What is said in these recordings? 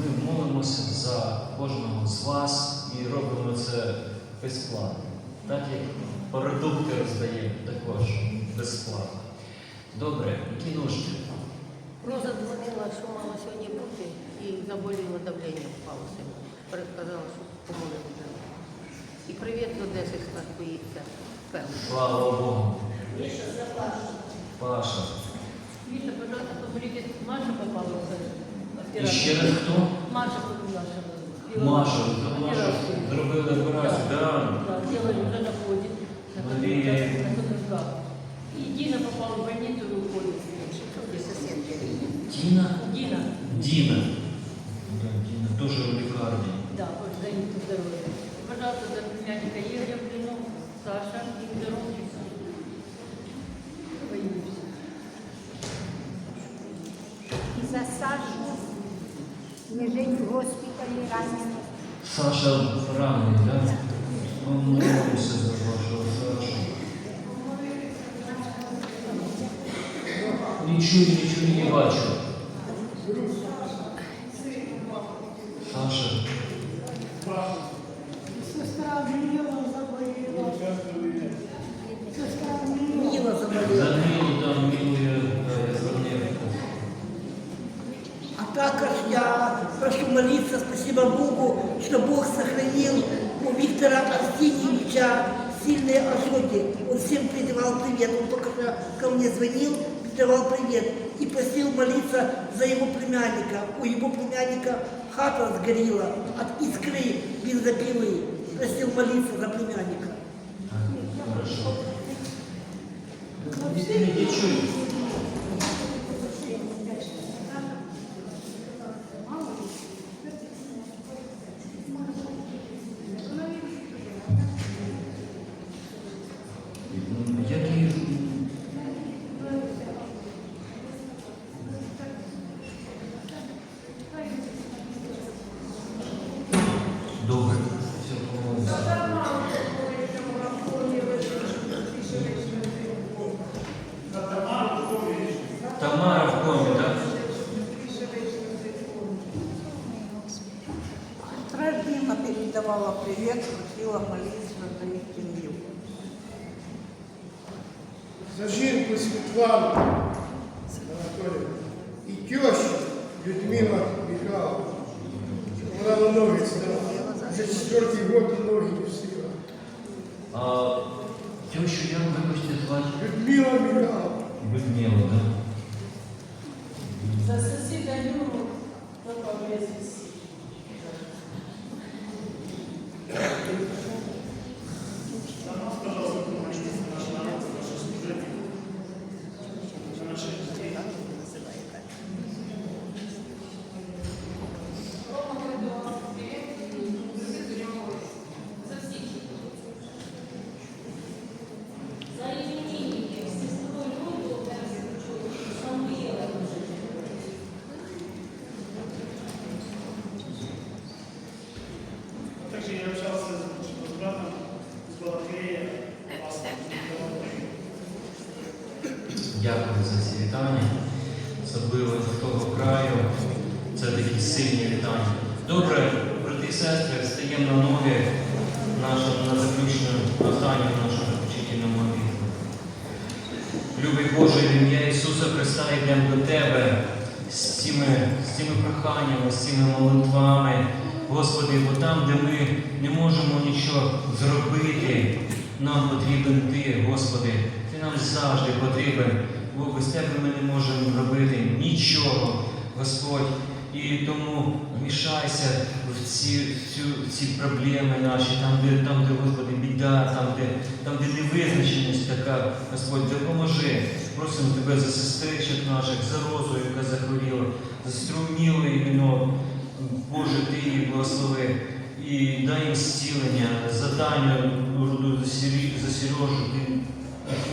ми молимося за кожного з вас і робимо це безплатно. Так як продукти роздаємо також безплатно. Добре, які нужди? Роза дзвонила, що мала сьогодні бути, і заболіло давлення впало сьогодні. Пересказала, що помолилися. І привіт з Одеси спілкується. Певно. Слава Богу. Паша. Віта, пожалуйста, помолитесь. Маша попала в І ще раз хто? Маша попала. Маша, то Маша зробили операцію, Да, да. делали уже на входе. На Мария. который- на который шаг. И Дина попала в больницу и уходит. Соседки. Діна? Дина, Діна. Да, Діна дуже в лікарні. да, вот за них здоровье. Пожалуйста, за племянника Игоря Блину, Саша и здоровья. Боюсь. І за Сашу лежить в госпіталі ранений. Саша ранений, так? Да? Он молимося за вашого Сашу. Ничего, ничего не бачу. Что Бог сохранил у Виктора Арсеньевича сильные ожоги. Он всем передавал привет. Он только ко мне звонил, передавал привет. И просил молиться за его племянника. У его племянника хата сгорела от искры бензопилы. Просил молиться за племянника. Хорошо. Не чую. передавала привет, просила молиться за их семью. за жінку Світлану Анатолію і тещу Людмила Михайловна. Вона на ноги стала. Вже четвертий год ноги не встигла. А тещу як вибачте звати? Людмила Михайловна. Людмила, так? За сусіда Юру пропав безвісті. Дякую за ці вітання. Особливо з того краю. Це такі сильні вітання. Добре, брати і сестри, стаємо на ноги нашому на заключну останню нашому вчительному молитву. Любий Боже, ім'я Ісуса Христа йдемо до Тебе з цими, з цими проханнями, з цими молитвами. Господи, бо там, де ми не можемо нічого зробити, нам потрібен Ти, Господи. Нам завжди потрібен, бо без Тебе ми не можемо робити нічого, Господь. І тому вмішайся в ці, в цю, в ці проблеми наші, там, де, там, де, Господи, біда, там, де, там, де невизначеність така, Господь, допоможи. Просимо Тебе за сестричок наших, за розу, яка захворіла, за струмніло іменно, Боже, Ти її благослови. І дай їм зцілення, за роду, за Сережу, Ти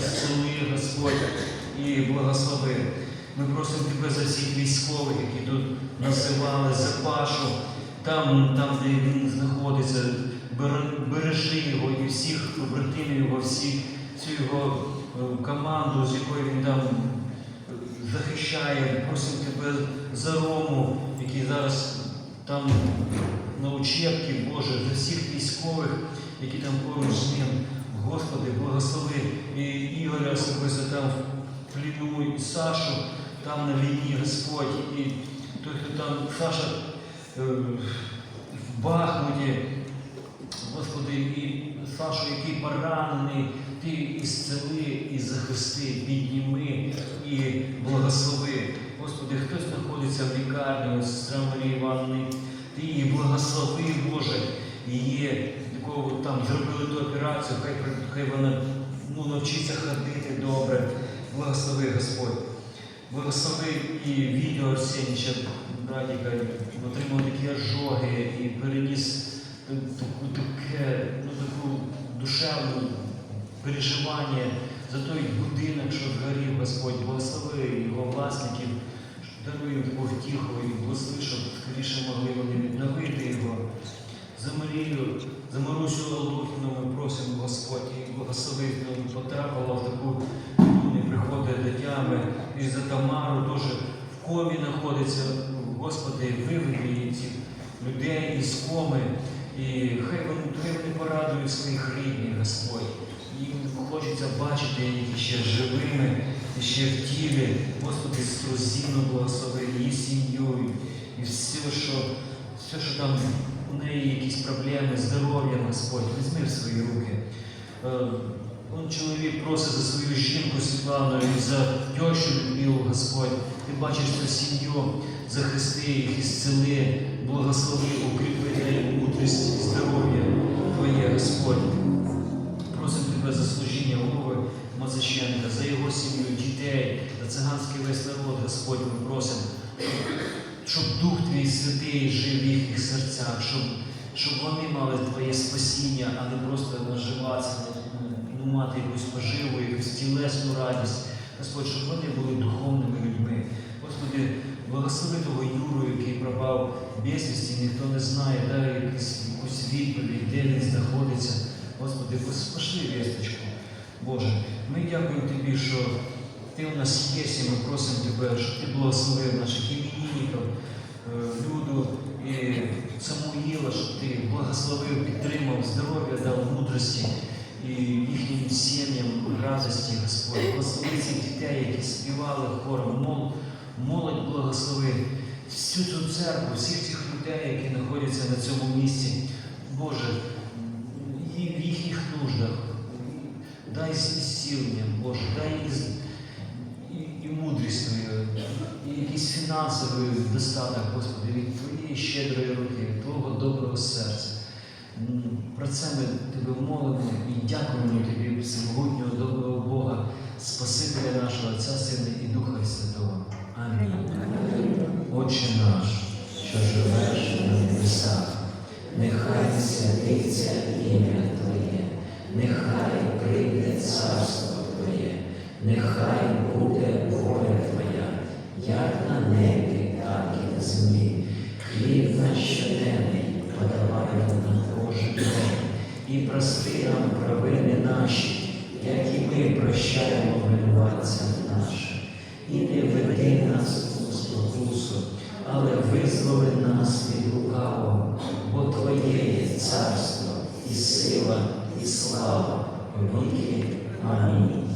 зціли, Господь, і благослови. Ми просимо Тебе за всіх військових, які тут називали, за Пашу, там, там де він знаходиться, бережи його і всіх побратимів його, всі, всю його е, команду, з якою він там е, захищає. Просимо Тебе за Рому, який зараз там на учебки, Боже, за всіх військових, які там поруч з ним. Господи, благослови і Ігоря особисто там в пліну, і Сашу там на війні, Господь, і той, хто там Саша е, в Бахмуті, Господи, і Сашу, який поранений, ти ісцели і захисти, підніми і благослови. Господи, хтось знаходиться в лікарні, сестра Марія Івановна, ти її благослови, Боже, її якого там зробили ту операцію, хай, хай вона ну, навчиться ходити добре. Благослови Господь. Благослови і відео Арсеніча, братіка, отримав такі ожоги і переніс таку, таке, ну, таку душевну переживання за той будинок, що згорів, Господь, благослови його власників, даруй їм таку втіху і благослови, щоб скоріше могли вони відновити його. За Марію, за Марусю Алохіну ми просимо, Господь, і благослови, ну, потрапила в таку ну, не приходить до тями, і за Тамару теж в комі знаходиться. Господи, виведи цих людей із коми, і хай вони, порадують своїх рідних, Господь. Їм хочеться бачити їх ще живими, ще в тілі. Господи, Струзіну благослови, її сім'ю, і все, що, все, що там у неї якісь проблеми, здоров'я, Господь, візьми в свої руки. Е, Он чоловік просить за свою жінку Світлану і за тещу Людмилу, Господь. Ти бачиш цю сім'ю, захисти їх, ісцели, благослови, укріпи дай мудрість і здоров'я Твоє, Господь. Просимо Тебе за служіння голови Мазиченка, за його сім'ю, дітей, за циганський весь народ, Господь, ми просимо, щоб Дух Твій святий жив в їхніх серцях, щоб, щоб вони мали Твоє спасіння, а не просто наживатися, ну, мати якусь поживу, якусь тілесну радість. Господь, щоб вони були духовними людьми. Господи, благослови того Юру, який пропав безвісті, ніхто не знає, дай якусь, якусь відповідь, де він знаходиться. Господи, пошли вісточку. Боже, ми дякуємо Тобі, що Ти у нас є, і ми просимо Тебе, щоб Ти благословив наших іменинників, е, Люду і Самуїла, щоб Ти благословив, підтримав здоров'я, дав мудрості і їхнім сім'ям радості, Господь. Благослови цих дітей, які співали хором, мол, молодь благослови всю цю церкву, всіх цих людей, які знаходяться на цьому місці. Боже, і в їхніх нуждах. Дай зцілення, Боже, дай і, мудрість Твою, і якийсь фінансовий достаток, Господи, від Твоєї щедрої руки, Твого доброго серця. Про це ми Тебе молимо і дякуємо Тобі, всемогутнього доброго Бога, Спасителя нашого Отця, Сина і Духа Святого. Амінь. Отче наш, що живеш на небесах, нехай святиться ім'я Твоє, нехай прийде царство Твоє, нехай буде воля Твоя, як на небі, так і на землі. Хліб наш щоденний подавай нам кожен день, і прости нам провини наші, як і ми прощаємо винуватцям нашим. І не веди нас у спокусу, але визволи нас від лукавого, бо Твоє є царство, і сила, і слава, віки. Амінь.